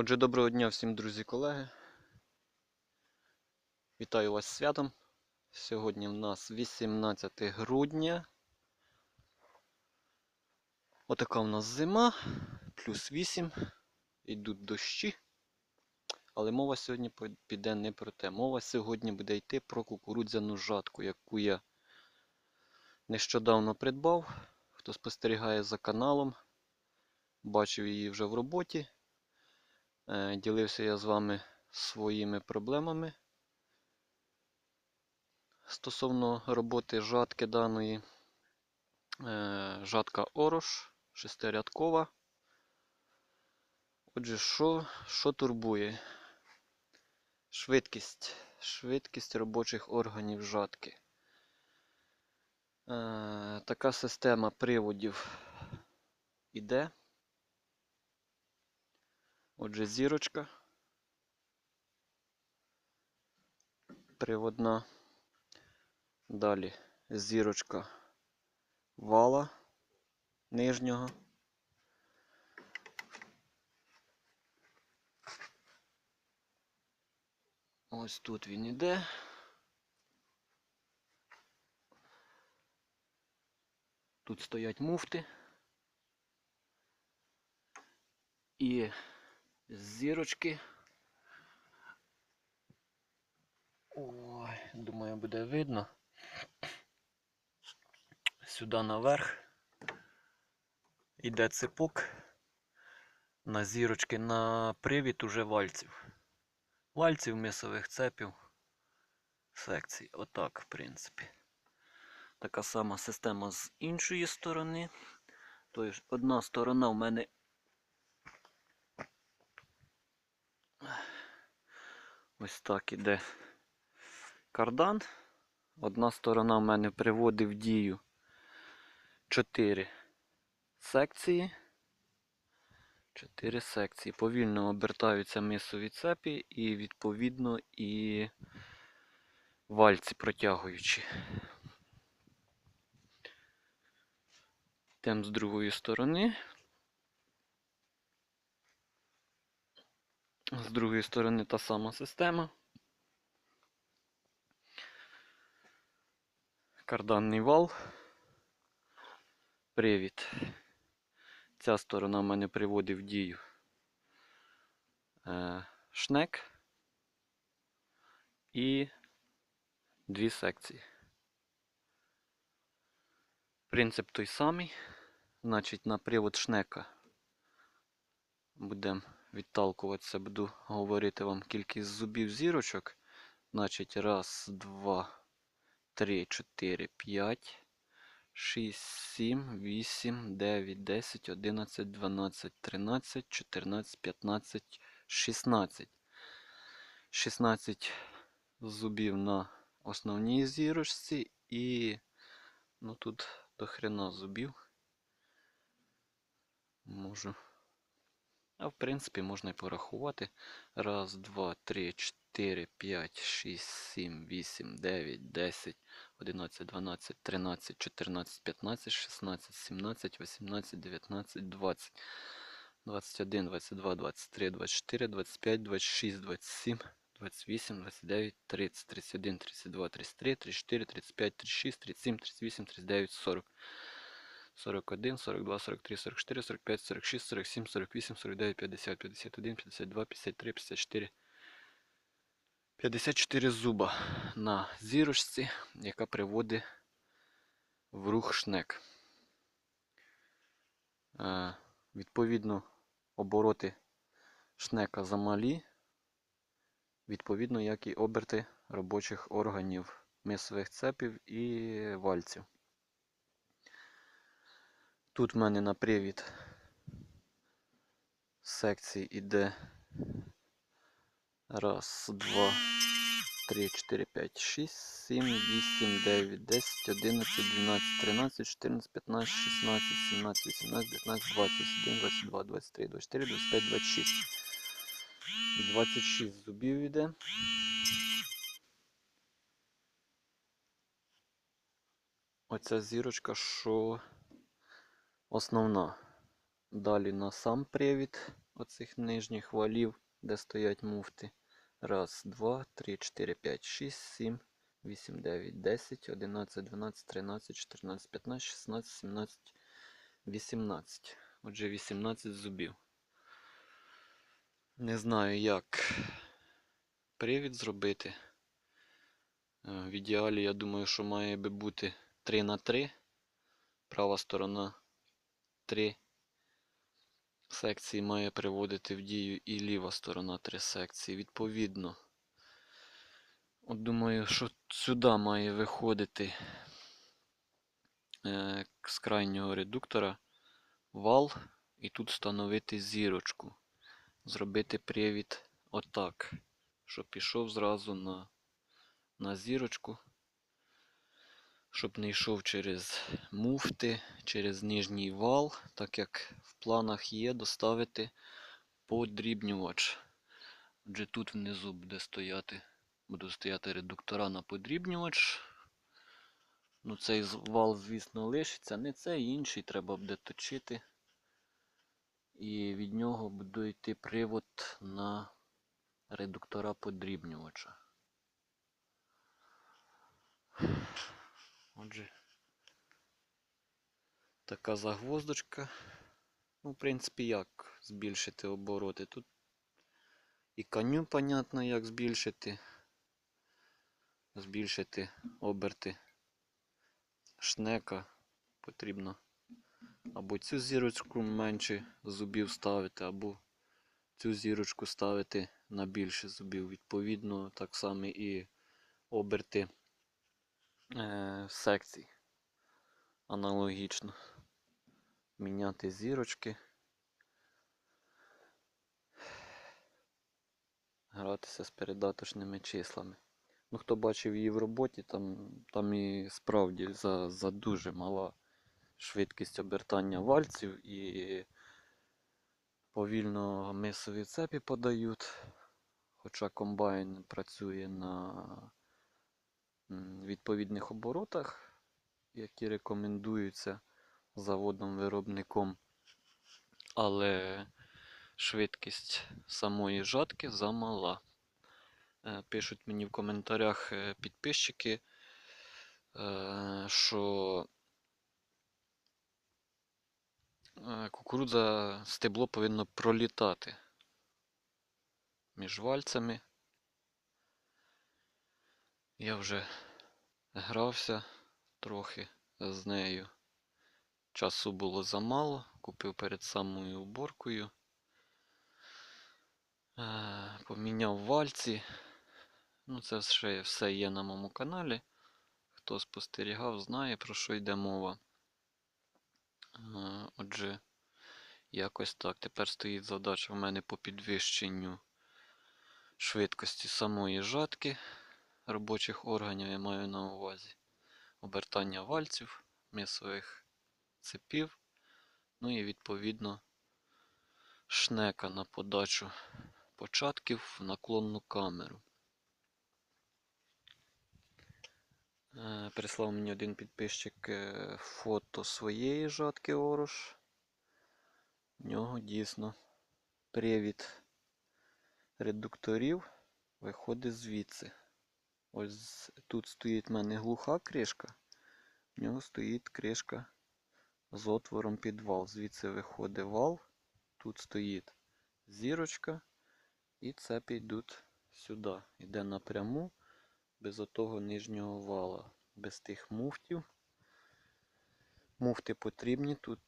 Отже, доброго дня всім друзі колеги. Вітаю вас святом. Сьогодні в нас 18 грудня. Отака в нас зима, плюс 8, йдуть дощі. Але мова сьогодні піде не про те. Мова сьогодні буде йти про кукурудзяну жатку, яку я нещодавно придбав. Хто спостерігає за каналом, бачив її вже в роботі. Е, Ділився я з вами своїми проблемами стосовно роботи жатки даної. Е, Жатка Орош, шестирядкова. Отже, що, що турбує? Швидкість. Швидкість робочих органів жатки. Е, Така система приводів іде. Отже, зірочка. Приводна. Далі зірочка вала нижнього. Ось тут він іде. Тут стоять муфти. І зірочки. Ой, думаю, буде видно. Сюди наверх іде ципок на зірочки на привід уже вальців. Вальців, місових цепів, секцій. Отак, в принципі. Така сама система з іншої сторони. Тобто одна сторона в мене Ось так іде кардан. Одна сторона в мене приводить в дію 4 секції. 4 секції. Повільно обертаються мисові цепі і відповідно і вальці протягуючі. Тем з другої сторони. З другої сторони та сама система. Карданний вал. Привід. Ця сторона в мене приводить в дію е, шнек і дві секції. Принцип той самий. Значить, на привод шнека будемо відталкуватися, буду говорити вам кількість зубів зірочок. Значить, раз, два, три, чотири, п'ять, шість, сім, вісім, дев'ять, десять, одинадцять, дванадцять, тринадцять, чотирнадцять, п'ятнадцять, шістнадцять. 16 зубів на основній зірочці і ну тут до хрена зубів. Можу. А в принципі можна і порахувати. Раз, два, три, чотири, п'ять, шість, сім, вісім, дев'ять, десять, одинадцять, дванадцять, тринадцять, чотирнадцять, п'ятнадцять, шістнадцять, сімнадцять, вісімнадцять, дев'ятнадцять, двадцять. 21, 22, 23, 24, 25, 26, 27, 28, 29, 30, 31, 32, 33, 34, 35, 36, 37, 38, 39, 40. 41, 42, 43, 44, 45, 46, 47, 48, 49, 50, 51, 52, 53, 54. 54 зуба на зірочці, яка приводить в рух шнек. Е, Відповідно, обороти шнека замалі, відповідно, як і оберти робочих органів мисових цепів і вальців. Тут в мене на привід секції іде раз, два, три, чотири, п'ять, шість, сім, вісім, дев'ять, десять, одинадцять, дванадцять, тринадцять, чотирнадцять, п'ятнадцять, шістнадцять, сімнадцять, вісімнадцять, дев'ятнадцять, двадцять, один, двадцять два, двадцять три, двадцять чотири, двадцять п'ять, двадцять шість. 26 зубів іде. Оця зірочка, що основна. Далі на сам привід оцих нижніх валів, де стоять муфти. Раз, два, три, чотири, п'ять, шість, сім, вісім, дев'ять, десять, одинадцять, дванадцять, тринадцять, чотирнадцять, п'ятнадцять, шістнадцять, сімнадцять, вісімнадцять. Отже, 18 зубів. Не знаю, як привід зробити. Е, В ідеалі, я думаю, що має би бути 3 на 3. Права сторона 3 секції має приводити в дію і ліва сторона 3 секції. Відповідно, от думаю, що сюди має виходити е, з крайнього редуктора вал і тут встановити зірочку. Зробити привід отак, щоб пішов зразу на, на зірочку, щоб не йшов через муфти, через нижній вал, так як в планах є доставити подрібнювач. Отже, тут внизу буде стояти, буде стояти редуктора на подрібнювач. Ну, цей вал, звісно, лишиться. Не цей інший треба буде точити. І від нього буде йти привод на редуктора подрібнювача. Отже, така загвоздочка. Ну, в принципі, як збільшити обороти. Тут і коню, понятно, як збільшити. Збільшити оберти шнека. Потрібно або цю зірочку менше зубів ставити, або цю зірочку ставити на більше зубів. Відповідно, так само і оберти е, секцій. Аналогічно. Міняти зірочки. Гратися з передаточними числами. Ну, хто бачив її в роботі, там, там і справді за, за дуже мала швидкість обертання вальців і повільно мисові цепі подають. Хоча комбайн працює на відповідних оборотах, які рекомендуються заводом-виробником. Але швидкість самої жатки замала. Е, Пишуть мені в коментарях е, підписчики, е, що кукурудза стебло повинно пролітати між вальцями. Я вже грався трохи з нею. Часу було замало, купив перед самою уборкою. Е, Поміняв вальці. Ну, це все, все є на моєму каналі. Хто спостерігав, знає, про що йде мова. Е, Отже, якось так. Тепер стоїть задача в мене по підвищенню швидкості самої жатки робочих органів, я маю на увазі. Обертання вальців, мисових цепів, ну і відповідно шнека на подачу початків в наклонну камеру. Е, Прислав мені один підписчик е, фото своєї жатки Орош. В нього дійсно привід редукторів виходить звідси. Ось тут стоїть в мене глуха кришка, в нього стоїть кришка з отвором під вал. Звідси виходить вал, тут стоїть зірочка, і цепи йдуть сюди. Йде напряму, без отого нижнього вала, без тих муфтів. Муфти потрібні тут.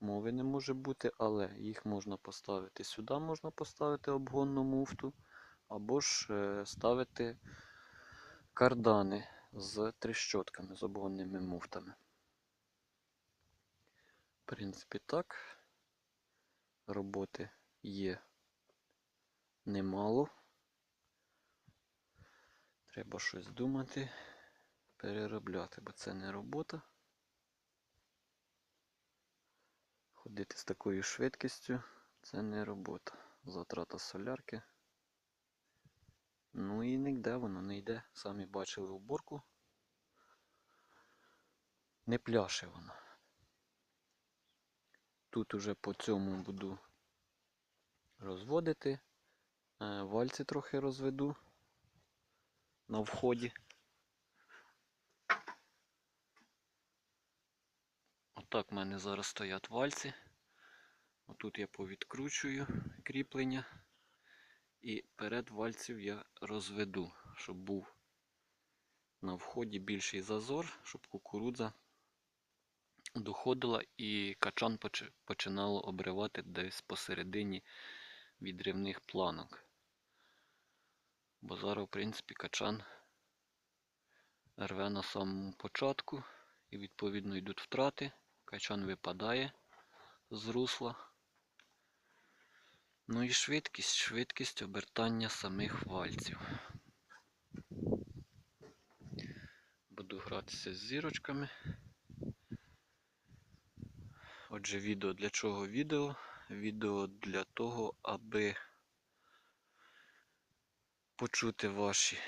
Мови не може бути, але їх можна поставити сюди, можна поставити обгонну муфту, або ж е, ставити кардани з тріщотками, з обгонними муфтами. В принципі, так. Роботи є немало. Треба щось думати, переробляти, бо це не робота. Ходити з такою швидкістю це не робота. Затрата солярки. Ну і ніде воно не йде. Самі бачили уборку. Не пляше воно. Тут уже по цьому буду розводити. Е, Вальці трохи розведу на вході. Отак в мене зараз стоять вальці. Отут я повідкручую кріплення. І перед вальців я розведу, щоб був на вході більший зазор, щоб кукурудза доходила і качан починало обривати десь посередині відривних планок. Бо зараз, в принципі, качан рве на самому початку і відповідно йдуть втрати. Качан випадає з русла. Ну і швидкість, швидкість обертання самих вальців. Буду гратися з зірочками. Отже, відео для чого відео? Відео для того, аби почути ваші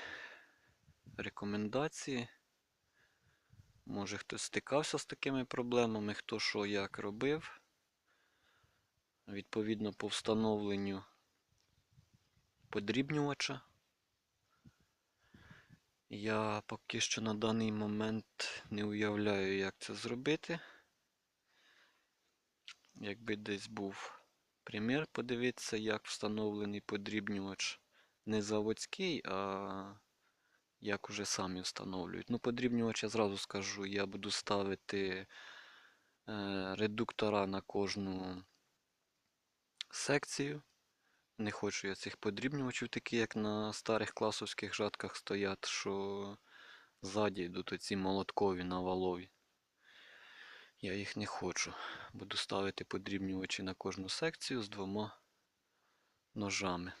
рекомендації. Може хтось стикався з такими проблемами, хто що як робив. Відповідно по встановленню подрібнювача. Я поки що на даний момент не уявляю, як це зробити. Якби десь був примір, подивитися, як встановлений подрібнювач не заводський, а як уже самі встановлюють. Ну, подрібнювач я зразу скажу, я буду ставити е, редуктора на кожну секцію. Не хочу я цих подрібнювачів, такі як на старих класовських жатках стоять, що ззаді йдуть оці молоткові на валові. Я їх не хочу. Буду ставити подрібнювачі на кожну секцію з двома ножами.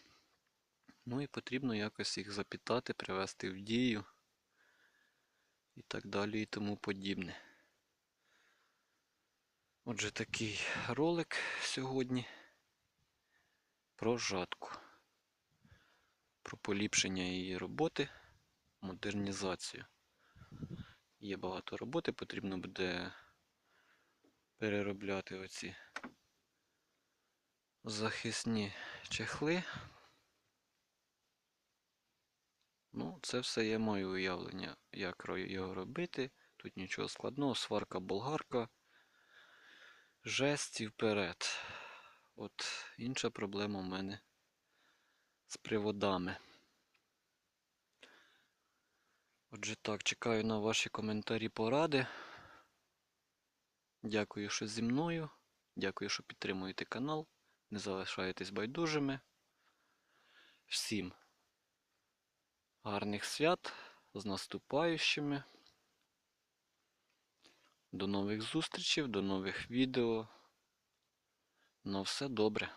Ну і потрібно якось їх запітати, привести в дію і так далі і тому подібне. Отже, такий ролик сьогодні про жатку, про поліпшення її роботи, модернізацію. Є багато роботи, потрібно буде переробляти оці захисні чехли. Ну, це все є моє уявлення, як його робити. Тут нічого складного, сварка болгарка, жесть і вперед. От інша проблема в мене з приводами. Отже так, чекаю на ваші коментарі поради. Дякую, що зі мною. Дякую, що підтримуєте канал. Не залишаєтесь байдужими. Всім гарних свят з наступаючими. До нових зустрічей, до нових відео. На все добре.